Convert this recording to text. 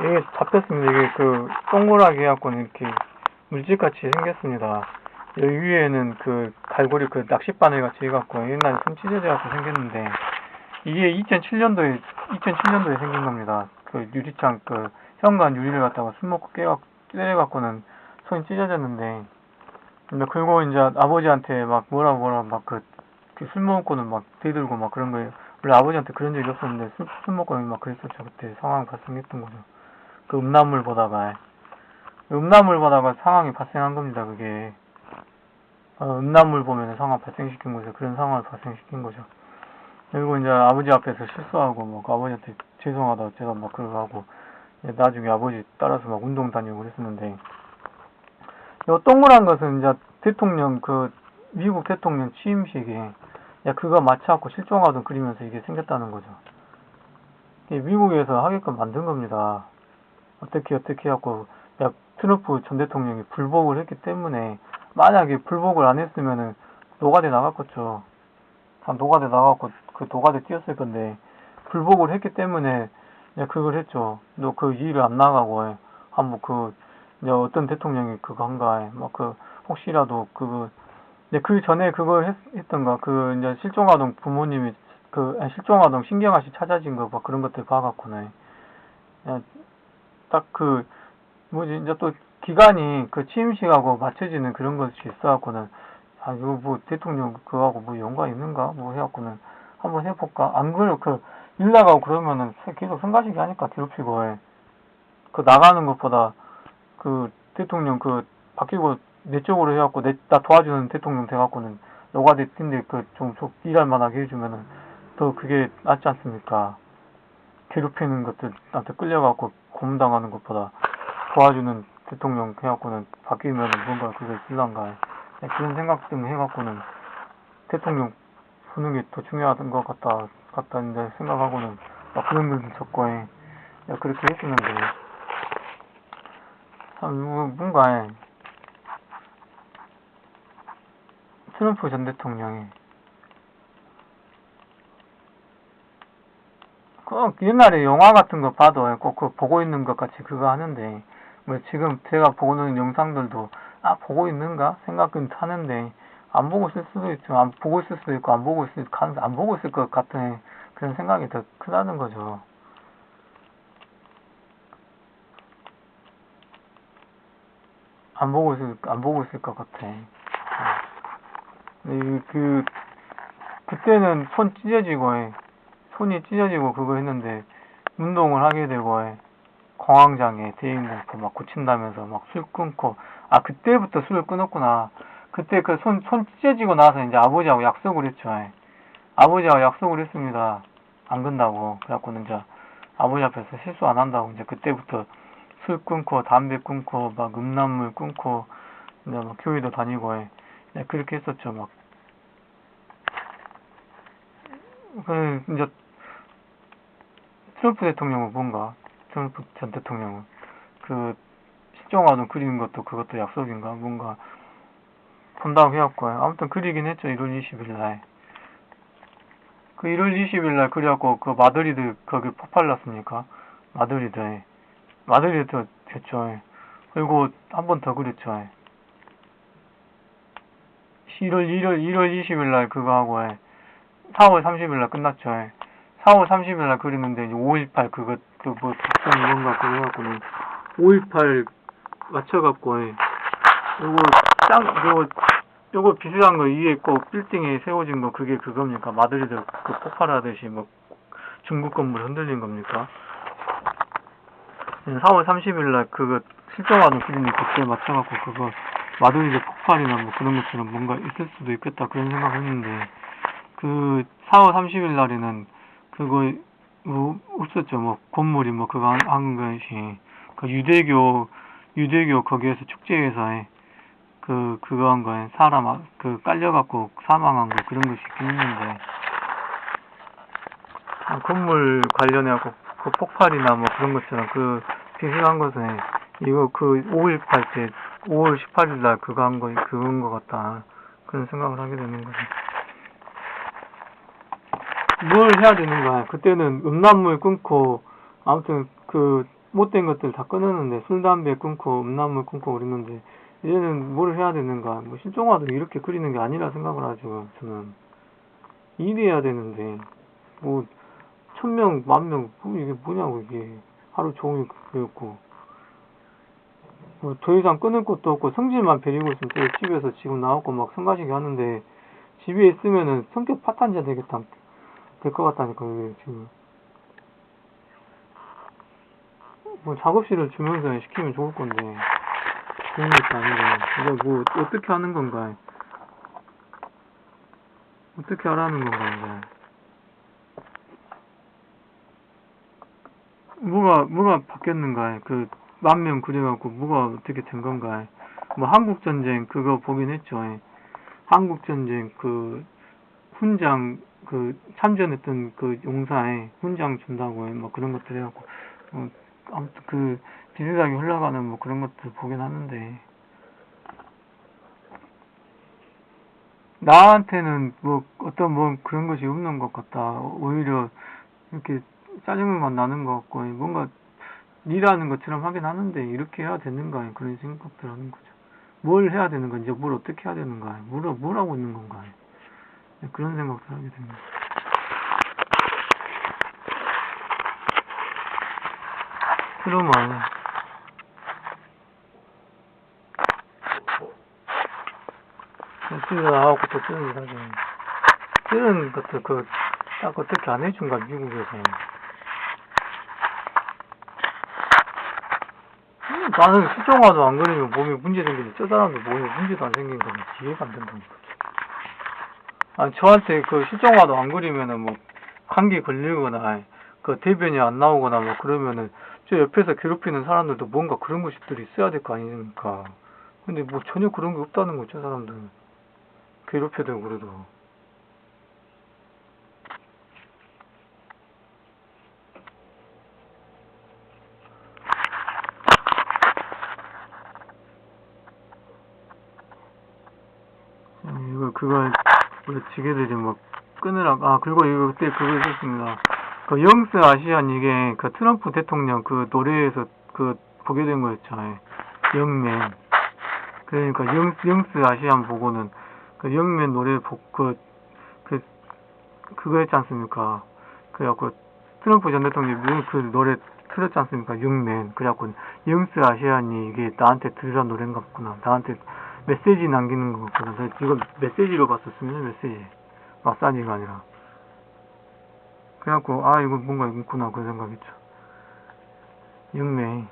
이게 잡혔습니다. 이게 그 동그랗게 해갖고 이렇게 물질같이 생겼습니다. 여기 위에는 그 갈고리 그 낚싯바늘 같이 해갖고 옛날에 손 찢어져 갖고 생겼는데 이게 2007년도에 2007년도에 생긴 겁니다. 그 유리창 그 현관 유리를 갖다가 술 먹고 깨갖 때려갖고는 손이 찢어졌는데 근데 그리고 이제 아버지한테 막 뭐라 뭐라 막그 술 먹고는 막 대들고 막 그런 거예요. 원래 아버지한테 그런 적이 없었는데 술, 술 먹고는 막 그랬었죠. 그때 상황 발생했던 거죠. 그 음란물 보다가 음란물 보다가 상황이 발생한 겁니다. 그게 어, 음란물 보면 상황 발생시킨 거죠. 그런 상황을 발생시킨 거죠. 그리고 이제 아버지 앞에서 실수하고 막 아버지한테 죄송하다 제가 막 그러고 하고 나중에 아버지 따라서 막 운동 다니고 그랬었는데 요 동그란 것은 이제 대통령 그 미국 대통령 취임식에 야 그거 맞춰갖고 실종하던 그리면서 이게 생겼다는 거죠. 미국에서 하게끔 만든 겁니다. 어떻게 어떻게 해갖고 야 트럼프 전 대통령이 불복을 했기 때문에 만약에 불복을 안 했으면은 노가대 나갔겠죠. 다 노가대 나갔고 그 노가대 뛰었을 건데 불복을 했기 때문에 이제 그걸 했죠. 너 그 일을 안 나가고 그 이제 어떤 대통령이 그거 한가 막그 혹시라도 그거 근데 그 전에 그걸 했, 했던가 그 이제 실종아동 부모님이 그 실종아동 신경아씨 찾아진 거 막 그런 것들 봐갖고는 딱 그 뭐지 이제 또 기간이 그 취임식하고 맞춰지는 그런 것이 있어갖고는 아 이거 뭐 대통령 그거하고 뭐 연관 있는가 뭐 해갖고는 한번 해볼까 안 그래 그일 나가고 그러면은 계속 성가시게 하니까 괴롭히고 해. 그 나가는 것보다 그 대통령 그 바뀌고 내 쪽으로 해갖고 내, 나 도와주는 대통령 돼갖고는 너가 내 팀인데 그좀 일할 만하게 해주면은 더 그게 낫지 않습니까? 괴롭히는 것들 나한테 끌려갖고 고문당하는 것보다 도와주는 대통령 해갖고는 바뀌면은 뭔가 그게 네, 그런 생각 때문에 해갖고는 대통령 보는 게더 중요한 것 같다 같다 이제 생각하고는 막 그런 글도 적고 해. 야, 그렇게 했었는데. 참 뭐, 뭔가 해. 트럼프 전 대통령이 꼭 옛날에 영화 같은 거 봐도 꼭 그 보고 있는 것 같이 그거 하는데 뭐 지금 제가 보는 영상들도 아 보고 있는가 생각은 하는데 안 보고 있을 수도 있지만 안 보고 있을 수도 있고 안 보고 있을 안 보고 있을 것 같은 그런 생각이 더 크다는 거죠. 안 보고 있을 안 보고 있을 것 같아. 네, 그 그때는 손 찢어지고 해. 손이 찢어지고 그거 했는데 운동을 하게 되고 해. 공황장애 대인공 그막 고친다면서 막 술 끊고 아 그때부터 술을 끊었구나. 그때 그 손손 찢어지고 나서 이제 아버지하고 약속을 했죠. 해. 아버지하고 약속을 했습니다. 안 건다고. 그래갖고는 이제 아버지 앞에서 실수 안 한다고 이제 그때부터 술 끊고 담배 끊고 막 음란물 끊고 이제 막 교회도 다니고 그렇게 했었죠, 막. 그, 이제, 트럼프 대통령은 뭔가, 트럼프 전 대통령은, 그, 실종아동 그리는 것도 그것도 약속인가, 뭔가, 본다고 해갖고, 아무튼 그리긴 했죠, 1월 20일 날. 그 1월 20일 날 그래갖고, 그 마드리드, 거기 폭발 났습니까? 마드리드에. 마드리드 됐죠, 그리고 한 번 더 그랬죠, 1월 1월 1월 20일 날 그거 하고 해. 4월 30일 날 끝났죠. 해. 4월 30일 날 그랬는데 이제 5.18 그거 그뭐 작전 이건가 그거 해갖고는 5.18 맞춰갖고 해. 요거 짱 요거 요거 비슷한 거 위에 꼭 빌딩에 세워진 거 그게 그겁니까? 마드리드 그 폭발하듯이 뭐 중국 건물 흔들린 겁니까? 4월 30일 날 그거 실종하는 필름이 그때 맞춰갖고 그거 마드리드 폭발이나 뭐 그런 것처럼 뭔가 있을 수도 있겠다 그런 생각을 했는데 그 4월 30일 날에는 그거 뭐 없었죠 뭐 건물이 뭐 그거 한, 한 것이 그 유대교 유대교 거기에서 축제에서 그 그거 한 거에 사람 아- 그 깔려갖고 사망한 거 그런 것이 있긴 있는데 아, 건물 관련해갖고 그 폭발이나 뭐 그런 것처럼 그 비슷한 것은 이거 그 5.18 때 5월 18일 날 그거 한 거, 그건 것 같다. 그런 생각을 하게 되는 거지. 뭘 해야 되는 거야. 그때는 음란물 끊고, 아무튼 그, 못된 것들 다 끊었는데 술 담배 끊고 음란물 끊고 그랬는데 이제는 뭘 해야 되는가. 뭐 실종화도 이렇게 그리는 게 아니라 생각을 하죠 저는. 일이 해야 되는데. 뭐 천 명 만 명 뭐 이게 뭐냐고 이게. 하루 종일 그랬고. 뭐 더 이상 끊을 것도 없고 성질만 배리고 있으면 또 집에서 지금 나왔고 막 성가시게 하는데 집에 있으면은 성격 파탄자 되겠다 될 것 같다니까 이게 지금. 뭐 작업실을 주면서 시키면 좋을 건데. 그런 것도 아니고. 이거 뭐 어떻게 하는 건가. 어떻게 하라는 건가 이제. 뭐가 뭐가 바뀌었는가. 그 만명 그려갖고 뭐가 어떻게 된 건가. 뭐 한국 전쟁 그거 보긴 했죠. 한국 전쟁 그 훈장 그 참전했던 그 용사에 훈장 준다고 해. 뭐 그런 것들 해갖고 어, 아무튼 그 비슷하게 흘러가는 뭐 그런 것들 보긴 하는데. 나한테는 뭐 어떤 뭐 그런 것이 없는 것 같다. 오히려 이렇게 짜증만 나는 것 같고 뭔가 일하는 것처럼 하긴 하는데 이렇게 해야 되는가 그런 생각들 하는 거죠. 뭘 해야 되는 건지 뭘 어떻게 해야 되는가 뭘, 뭘 하고 있는 건가 그런 생각들 하게 됩니다 트루먼 집에 나와갖고 또 쓰는 일 하죠 쓰는 것도 그, 딱 어떻게 안 해준가, 미국에서. 음, 나는 수정화도 안 그리면 몸에 문제 생기는데, 저 사람도 몸에 문제도 안 생긴 거면 이해가 안 된다니까. 아니, 저한테 그 실정화도 안 그리면은 뭐, 감기 걸리거나, 그 대변이 안 나오거나 뭐 그러면은, 저 옆에서 괴롭히는 사람들도 뭔가 그런 것들이 있어야 될 거 아닙니까? 근데 뭐 전혀 그런 게 없다는 거죠, 저 사람들. 괴롭혀도 그래도. 음, 그걸 우리 지게들이 뭐 끊으라 아 그리고 이거 그때 그거 있었습니다. 그 영스 아시안 이게 그 트럼프 대통령 그 노래에서 그 보게 된 거였잖아요. 영맨. 그러니까 영, 영스 아시안 보고는 그 영맨 노래 보그 그 그거 했지 않습니까? 그래갖고 트럼프 전 대통령이 그 노래 틀었지 않습니까? 영맨. 그래갖고 영스 아시안이 이게 나한테 들으란 노래인가 보구나. 나한테 메시지 남기는 거 같구나. 그래서 이거 메시지로 봤었으면 메시지. 마사지가 아니라. 그래갖고, 아, 이거 뭔가 있구나. 그 생각했죠. 육매.